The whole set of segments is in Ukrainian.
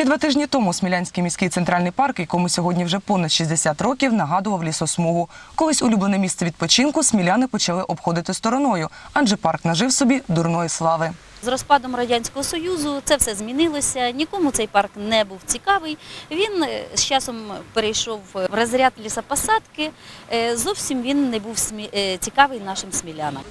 Ще два тижні тому Смілянський міський центральний парк, якому сьогодні вже понад 60 років, нагадував лісосмугу. Колись улюблене місце відпочинку сміляни почали обходити стороною, адже парк нажив собі дурної слави. З розпадом радянського союзу це все змінилося. Нікому цей парк не був цікавий. Він е, з часом перейшов в розряд лісопосадки. Е, Зовсім він не був е, цікавий нашим смілянам.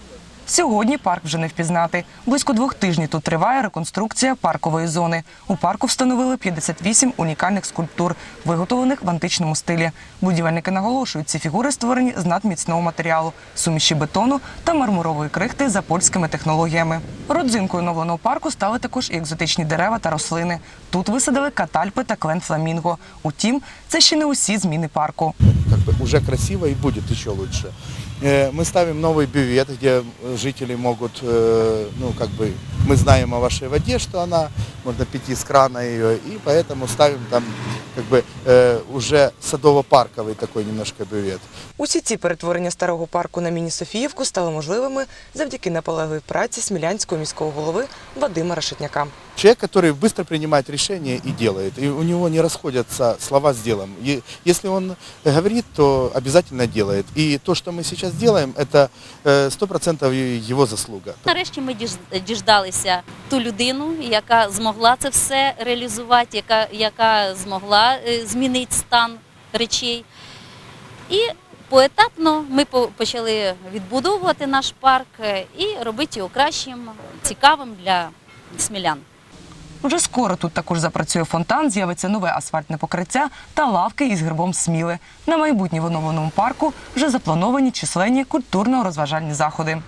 Сьогодні парк вже не впізнати. Близько двох тижнів тут триває реконструкція паркової зони. У парку встановили 58 унікальних скульптур, виготовлених в античному стилі. Будівельники наголошують, ці фігури створені з надміцного матеріалу, суміші бетону та мармурової крихти за польськими технологіями. Родзинкою нового парку стали також і екзотичні дерева та рослини. Тут висадили катальпи та клен фламінго. Утім, це ще не усі зміни парку как бы уже красиво и будет еще лучше. Э, Мы ставим новый бювет, где э, жители могут, э, ну как бы, мы знаем о вашей воде, что она, можно пить из крана ее, и поэтому ставим там как бы э, уже садово-парковый такой немножко бювет. Усі ці перетворення старого парку на міні-Софіївку стали можливими завдяки наполегливій праці смілянського міського голови Вадима Рашетняка. Человек, который быстро принимает решения и делает, и у него не расходятся слова с делом. И если он говорит, то обязательно делает. И то, что мы сейчас делаем, это э, сто процентов его заслуга. Нарешті ми діж- діждалися ту людину, яка змогла це все реалізувати, яка, яка змогла е, змінити стан речей. І поетапно ми почали відбудовувати наш парк е, і робити його кращим, цікавим для смілян. Вже скоро тут також запрацює фонтан, з'явиться нове асфальтне покриття та лавки із гербом Сміли. На майбутнє в оновленому парку вже заплановані численні культурно-розважальні заходи.